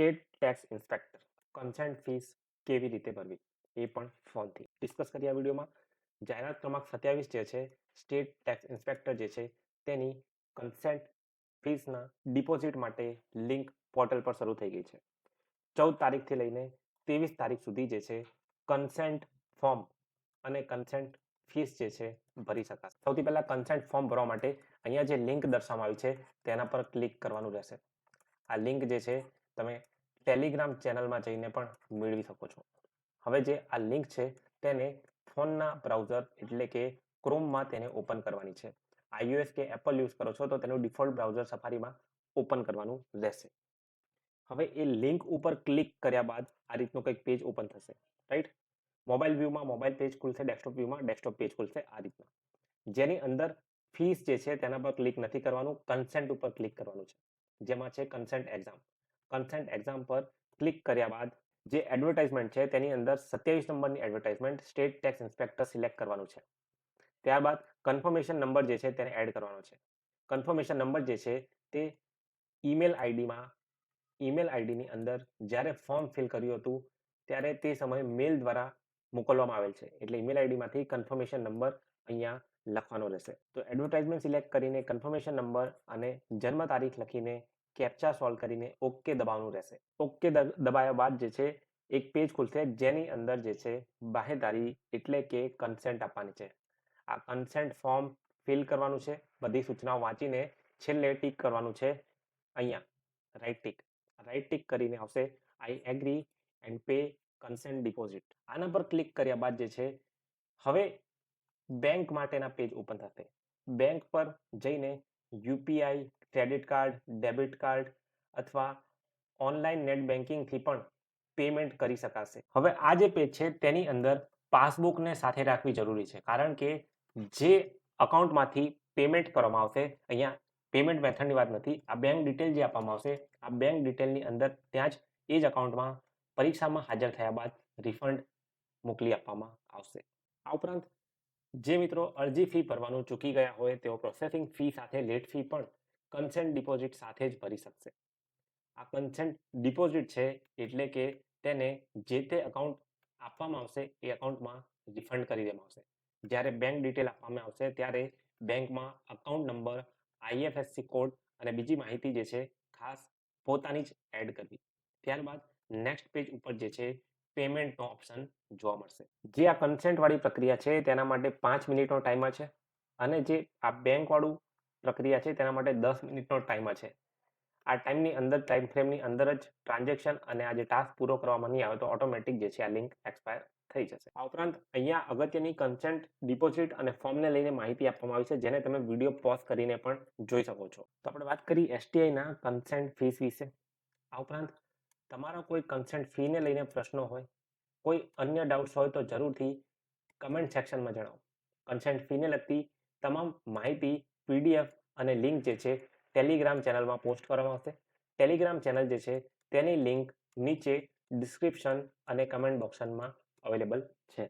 State tax inspector consent fees કેવી રીતે ભરવી? એ પણ ફોનથી ડિસ્કસ કરીએ આ વિડીયોમાં. જાહેરાત ક્રમાંક સત્યાવીસ જે છે, સ્ટેટ ટેક્સ ઇન્સ્પેક્ટર જે છે, તેની કન્સેન્ટ ફીસના ડિપોઝિટ માટે લિંક પોર્ટલ પર શરૂ થઈ ગઈ છે. ચૌદ તારીખથી લઈને ત્રેવીસ તારીખ સુધી જે છે, કન્સેન્ટ ફોર્મ અને કન્સેન્ટ ફીસ જે છે, ભરી શકાશે. સૌથી પહેલાં કન્સેન્ટ ફોર્મ ભરવા માટે અહીંયા જે લિંક દર્શાવવામાં આવી છે, તેના પર ક્લિક કરવાનું રહેશે. આ લિંક જે છે તમે ટેલિગ્રામ ચેનલમાં જઈને પણ મેળવી શકો છો. હવે જે આ લિંક છે, તેને ફોનના બ્રાઉઝર એટલે કે ક્રોમમાં તેને ઓપન કરવાની છે. iOS કે એપલ યુઝ કરો છો તો તેનું ડિફોલ્ટ બ્રાઉઝર સફારીમાં ઓપન કરવાનું રહેશે. હવે એ લિંક ઉપર ક્લિક કર્યા બાદ આ રીતનું કંઈક પેજ ઓપન થશે. રાઈટ મોબાઈલ વ્યૂમાં મોબાઈલ પેજ ખુલશે ડેસ્કટોપ વ્યૂમાં ડેસ્કટોપ પેજ ખુલશે, આ રીતના. જેની અંદર ફીસ જે છે તેના પર ક્લિક નથી કરવાનું કન્સેન્ટ ઉપર ક્લિક કરવાનું છે. જેમાં છે કન્સેન્ટ એક્ઝામ કન્સેન્ટ એક્ઝામ પર ક્લિક કર્યા બાદ જે એડવર્ટાઇઝમેન્ટ છે તેની અંદર સત્યાવીસ નંબરની advertisement state tax inspector select કરવાનું છે. ત્યારબાદ કન્ફર્મેશન નંબર જે છે તેને એડ કરવાનો છે. કન્ફર્મેશન નંબર જે છે તે ઈમેલ આઈડીમાં ઈમેલ આઈડીની અંદર જ્યારે ફોર્મ ફિલ કર્યું હતું ત્યારે તે સમયે મેલ દ્વારા મોકલવામાં આવેલ છે. એટલે ઈમેલ આઈડીમાંથી કન્ફર્મેશન નંબર અહીંયા લખવાનો રહેશે. તો એડવર્ટાઇઝમેન્ટ સિલેક્ટ કરીને કન્ફર્મેશન નંબર અને જન્મ તારીખ લખીને કેપ્ચા સોલ્વ કરીને ઓકે દબાવવાનું રહેશે. ઓકે દબાયા બાદ જે છે, એક પેજ ખુલશે જેની અંદર જે છે બાહેદારી એટલે કે કન્સેન્ટ આપવાની છે. આ કન્સેન્ટ ફોર્મ ફિલ કરવાનું છે, બધી સૂચનાઓ વાંચીને છેલ્લે ટીક કરવાનું છે, અહીંયા. રાઈટ ટીક રાઈટ ટીક કરીને આવશે I agree and pay consent deposit આના પર ક્લિક કર્યા બાદ જે છે, હવે બેંક માટેના પેજ ઓપન થશે. બેંક પર જઈને UPI credit card, debit card અથવા ઓનલાઈન નેટ બેન્કિંગથી પણ પેમેન્ટ કરી શકાશે. હવે આ જે પેજ છે તેની અંદર પાસબુકને સાથે રાખવી જરૂરી છે. કારણ કે જે અકાઉન્ટમાંથી પેમેન્ટ કરવામાં આવશે, અહીંયા પેમેન્ટ મેથડની વાત નથી, આ બેંક ડિટેલ જે આપવામાં આવશે, આ બેંક ડિટેલની અંદર ત્યાં જ એ જ અકાઉન્ટમાં પરીક્ષામાં હાજર થયા બાદ રિફંડ મોકલી આપવામાં આવશે. આ ઉપરાંત, જે મિત્રો અરજી ફી ભરવાનું ચૂકી ગયા હોય તેઓ પ્રોસેસિંગ ફી સાથે લેટ ફી પણ કન્સેન્ટ ડિપોઝિટ સાથે જ ભરી શકશે. આ કન્સેન્ટ ડિપોઝિટ છે એટલે કે તેને જે તે અકાઉન્ટ આપવામાં આવશે એ અકાઉન્ટમાં રિફંડ કરી દેવામાં આવશે. જ્યારે બેંક ડિટેલ આપવામાં આવશે ત્યારે બેંકમાં અકાઉન્ટ નંબર આઈએફએસસી કોડ અને બીજી માહિતી જે છે ખાસ પોતાની જ એડ કરવી. ત્યારબાદ નેક્સ્ટ પેજ ઉપર જે છે પેમેન્ટનો ઓપ્શન જોવા મળશે. જે આ કન્સેન્ટવાળી પ્રક્રિયા છે તેના માટે પાંચ મિનિટનો ટાઈમર છે અને જે આ બેંકવાળું પ્રક્રિયા છે, તેના માટે દસ મિનિટનો ટાઈમર છે. આ ટાઈમની અંદર, ટાઈમ ફ્રેમની અંદર જ ટ્રાન્ઝેક્શન અને આ જે ટાસ્ક પૂરો કરવામાં નહીં આવે, તો ઓટોમેટિક જે છે, આ લિંક એક્સપાયર થઈ જશે. આ ઉપરાંત અહીંયા અગત્યની કન્સેન્ટ, ડિપોઝિટ અને ફોર્મને લઈને માહિતી આપવામાં આવી છે, જેને તમે વીડિયો પોઝ કરીને પણ જોઈ શકો છો. તો આપણે વાત કરી એસટીઆઈના કન્સેન્ટ ફીસ વિશે. આ ઉપરાંત તમારા કોઈ કન્સેન્ટ ફીને લઈને પ્રશ્નો હોય, કોઈ અન્ય ડાઉટ્સ હોય, તો જરૂરથી કમેન્ટ સેક્શનમાં જણાવો. કન્સેન્ટ ફીને લગતી તમામ માહિતી પીડીએફ અને લિંક જે છે, ટેલિગ્રામ ચેનલમાં પોસ્ટ કરવામાં આવશે. ટેલિગ્રામ ચેનલ જે છે, તેની લિંક નીચે ડિસ્ક્રિપ્શન અને કમેન્ટ બોક્સમાં અવેલેબલ છે.